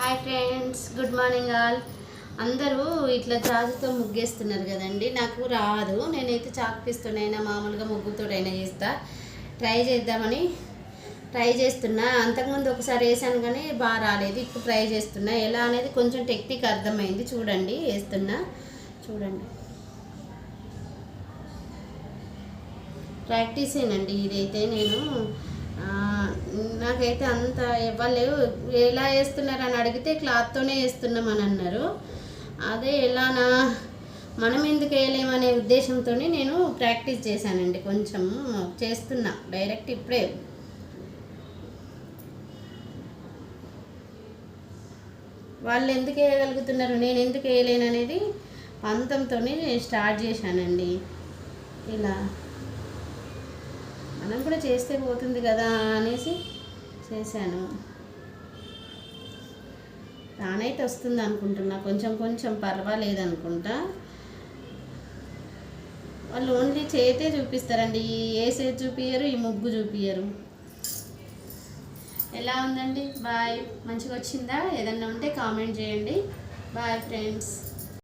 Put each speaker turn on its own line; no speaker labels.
Hi friends good morning all అందరూ ఇట్లా చాకుతో ముగ్గేస్తున్నారు కదండి. నాకు రాదు. నేనైతే చాకు పిస్తోనైనా మామూలుగా ముగ్గుతోడైనా చేస్తా. ట్రై చేద్దామని ట్రై చేస్తున్నా. అంతకుముందు ఒకసారి వేసాను కానీ బాగా రాలేదు. ఇప్పుడు ట్రై చేస్తున్నా. ఎలా అనేది కొంచెం టెక్నిక్ అర్థమైంది. చూడండి. వేస్తున్నా. చూడండి. ప్రాక్టీసేనండి ఇదైతే నేను నాకైతే అంత వాళ్ళు ఎలా వేస్తున్నారు అని అడిగితే క్లాత్తోనే వేస్తున్నామని అన్నారు. అదే ఎలానా మనం ఎందుకు వేయలేమనే ఉద్దేశంతో నేను ప్రాక్టీస్ చేశానండి. కొంచెం చేస్తున్నా. డైరెక్ట్ ఇప్పుడే. వాళ్ళు ఎందుకు వేయగలుగుతున్నారు? నేను ఎందుకు వేయలేను అనేది పంతంతో స్టార్ట్ చేశానండి. ఇలా. మనం కూడా చేస్తే పోతుంది కదా అనేసి చేశాను. తానైతే వస్తుంది అనుకుంటున్నా. కొంచెం కొంచెం పర్వాలేదు అనుకుంటా. వాళ్ళు ఓన్లీ చేతే చూపిస్తారండి. ఈ సేజ్ చూపించరు ఈ ముగ్గు చూపించరు ఎలా ఉందండి? బాయ్. మంచిగా వచ్చిందా? ఏదన్నా ఉంటే కామెంట్ చేయండి. Bye friends.